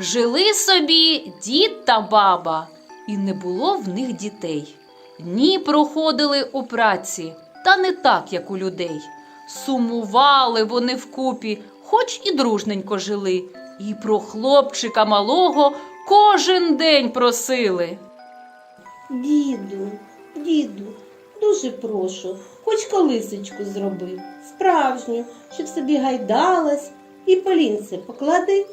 Жили собі дід та баба, і не було в них дітей. Дні проходили у праці, та не так, як у людей. Сумували вони вкупі, хоч і дружненько жили, і про хлопчика малого кожен день просили. Діду, діду, дуже прошу, хоч колисочку зроби, справжню, щоб собі гайдалась, і полінце поклади.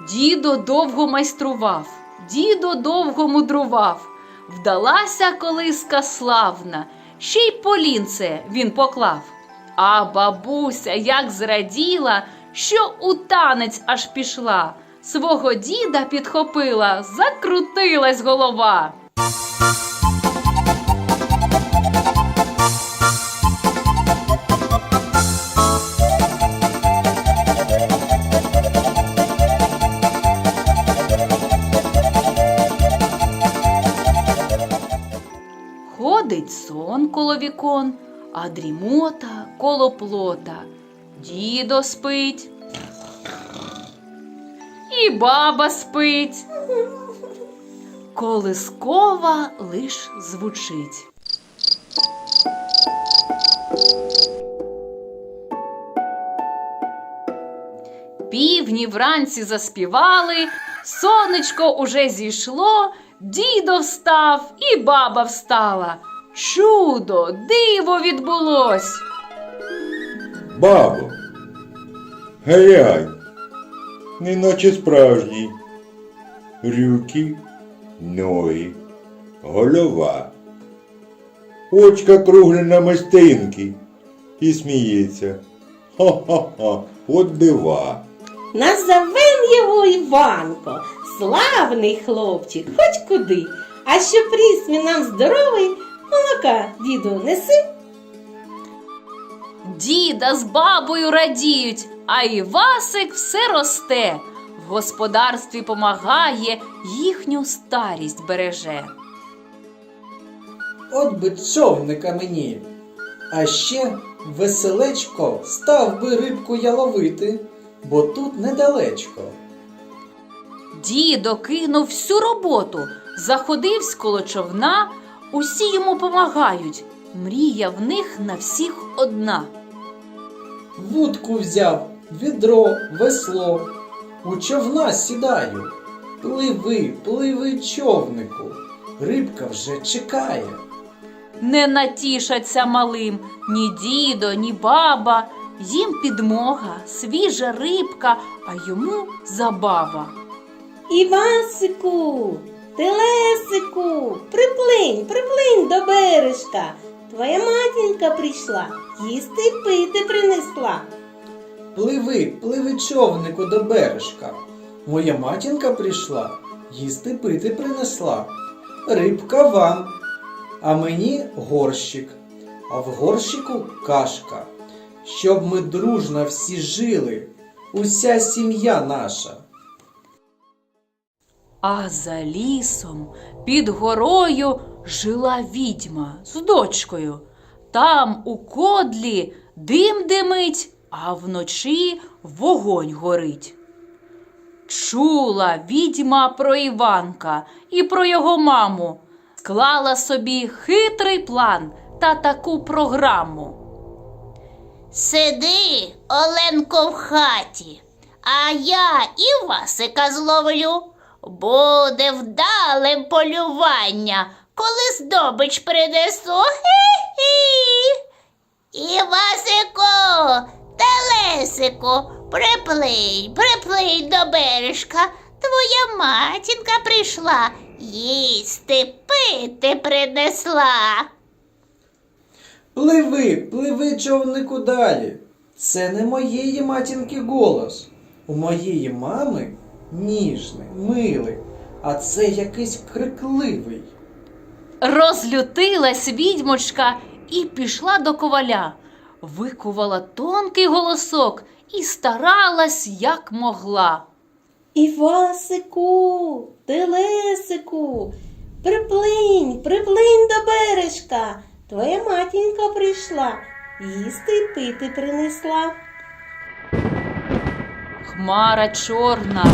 Дідо довго майстрував, дідо довго мудрував. Вдалася колиска славна, ще й полінце він поклав. А бабуся як зраділа, що у танець аж пішла. Свого діда підхопила, закрутилась голова. Ходить сон коло вікон, а дрімота коло плота. Дідо спить. І баба спить. Колискова лиш звучить. Півні вранці заспівали, сонечко уже зійшло, дідо встав і баба встала. Чудо, диво відбулось. Бабо, глянь, неначе справжній. Рюки, ноги, голова. Очка круглі на мистинки і сміється. Ха-ха-ха, от дива. Назовем його Іванко, славний хлопчик, хоч куди. А що присмі нам здоровий, молока, діду, неси. Діда з бабою радіють, а Івасик все росте. В господарстві помагає, їхню старість береже. От би човника мені. А ще веселечко став би рибку я ловити, бо тут недалечко. Дідо кинув всю роботу, заходивсь коло човна, усі йому помагають. Мрія в них на всіх одна. Вудку взяв, відро, весло. У човна сідаю. Пливи, пливи, човнику. Рибка вже чекає. Не натішаться малим ні дідо, ні баба. Їм підмога, свіжа рибка, а йому забава. Івасику, телесику, приплинь, приплинь до бережка. Твоя матінка прийшла, їсти й пити принесла. Пливи, пливи, човнику до бережка. Моя матінка прийшла, їсти пити принесла. Рибка вам, а мені горщик, а в горщику кашка. Щоб ми дружно всі жили, уся сім'я наша. А за лісом під горою жила відьма з дочкою. Там у кодлі дим димить, а вночі вогонь горить. Чула відьма про Іванка і про його маму, склала собі хитрий план та таку програму. Сиди, Оленко, в хаті, а я Івасика зловлю. Буде вдалим полювання, коли здобич принесу. Хі-хі. Івасику, телесику, приплинь, приплинь до бережка. Твоя матінка прийшла, їсти пити принесла. Пливи, пливи, човнику далі. Це не моєї матінки голос. У моєї мами ніжний, милий, а це якийсь крикливий. Розлютилась відьмочка і пішла до коваля, викувала тонкий голосок і старалась, як могла. Івасику, телесику, приплинь, приплинь до бережка. Твоя матінка прийшла, їсти й пити принесла. Хмара чорна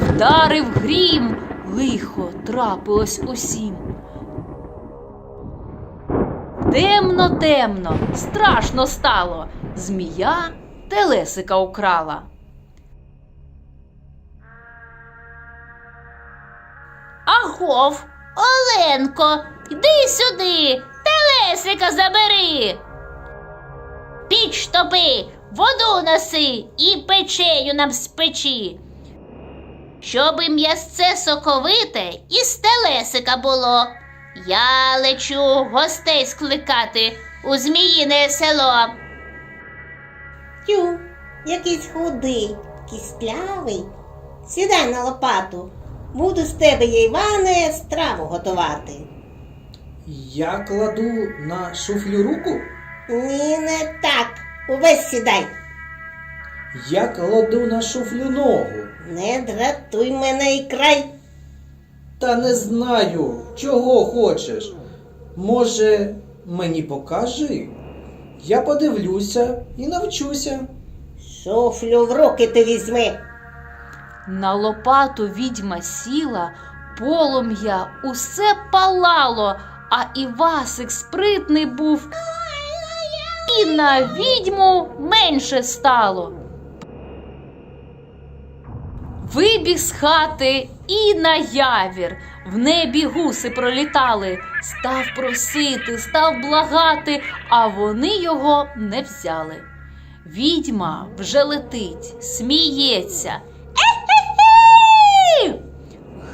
Вдарив грім, лихо трапилось усім. Темно, темно, страшно стало. Змія телесика украла. Агов, Оленко, йди сюди, телесика забери. Піч топи, воду неси і печею нам спечи. Щоби м'ясце соковите і з телесика було. Я лечу гостей скликати у зміїне село. Тю, якийсь худий, кістлявий. Сідай на лопату. Буду з тебе, я, Іване, страву готувати. Я кладу на шуфлю руку, Ні, не так. Увесь сідай. я кладу на шуфлю ногу. Не дратуй мене і край. Та не знаю, чого хочеш. Може, мені покажи? Я подивлюся і навчуся. Шофлю в руки ти візьми. На лопату відьма сіла, полум'я усе палало, а Івасик спритний був, і на відьму менше стало. Вибіг з хати і на явір. В небі гуси пролітали, став просити, став благати, а вони його не взяли. Відьма вже летить, сміється.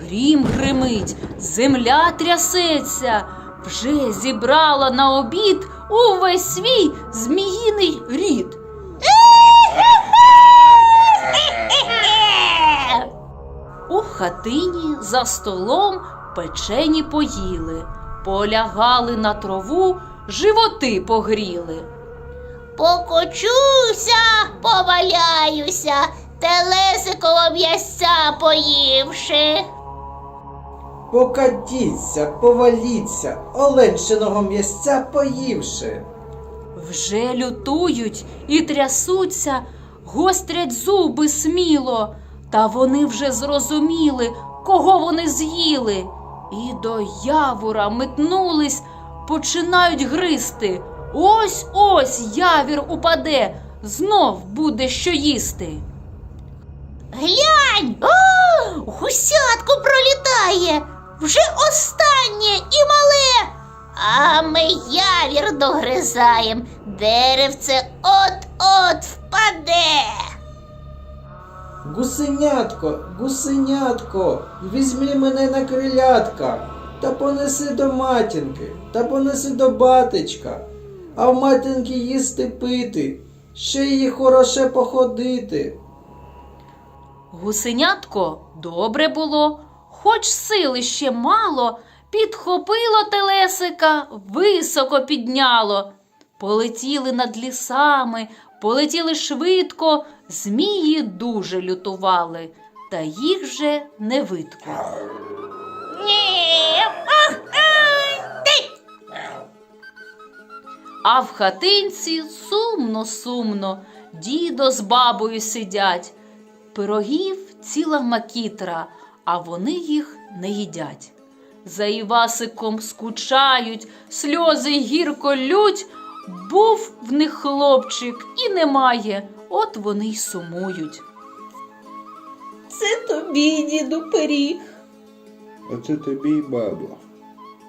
Грім гримить, земля трясеться, вже зібрала на обід увесь свій зміїний рід. У хатині за столом печені поїли, полягали на траву, животи погріли. Покочуся, поваляюся, телесиково м'ясця поївши. Покатіться, поваліться, оленчиного м'ясця поївши. Вже лютують і трясуться, гострять зуби сміло, та вони вже зрозуміли, кого вони з'їли, і до явора метнулись, починають гризти. Ось ось явір упаде, знов буде що їсти. Глянь, о, гусятко пролітає, вже останнє і мале. А ми явір догризаєм, деревце от-от впаде. Гусенятко, гусенятко, візьми мене на крилятка, та понеси до матінки, та понеси до батечка, а в матінки їсти пити, ще її хороше походити. Гусенятко добре було, хоч сили ще мало, підхопило телесика, високо підняло. Полетіли над лісами, полетіли швидко, змії дуже лютували, та їх вже не видко. Ні, ах, ти. А в хатинці сумно, сумно, дідо з бабою сидять. Пирогів ціла макітра, а вони їх не їдять. За Івасиком скучають, сльози гірко лють. Був в них хлопчик і немає, от вони й сумують. Це тобі, діду, пиріг. Оце тобі, бабо.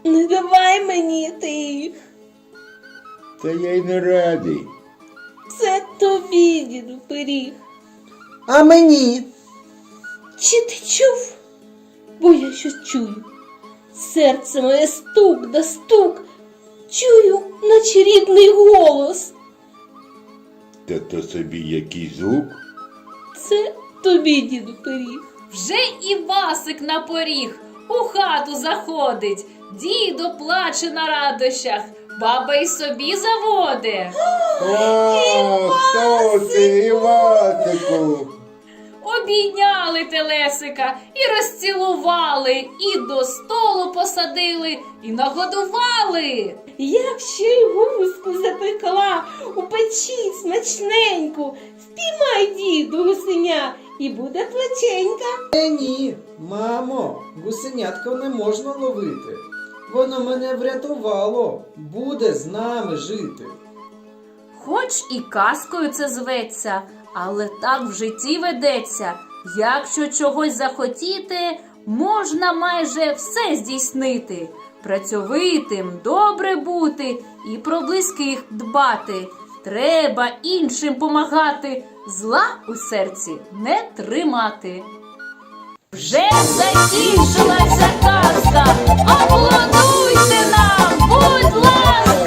Не давай мені тих. Та я й не радий. Це тобі, діду, пиріг. А мені? Чи ти чув? Бо я щось чую. Серце моє стук да стук. Чую, наче рідний голос. Та то собі який звук. Це тобі, діду, пиріг. Вже Івасик на поріг у хату заходить, дідо плаче на радощах, баба й собі заводе. О, хто ти, Івасику? Обійняли телесика і розцілували, і до столу посадили, і нагодували. Я ще й гуску запекла у печі смачненьку, в Піймай, діду, гусеня, і буде плеченька. Е, ні, мамо, гусенятко не можна ловити. Воно мене врятувало, буде з нами жити. Хоч і казкою це зветься, але так в житті ведеться. Якщо чогось захотіти, можна майже все здійснити. Працьовитим, добре бути і про близьких дбати. Треба іншим помагати, зла у серці не тримати. Вже закінчилася казка, аплодуйте нам, будь ласка!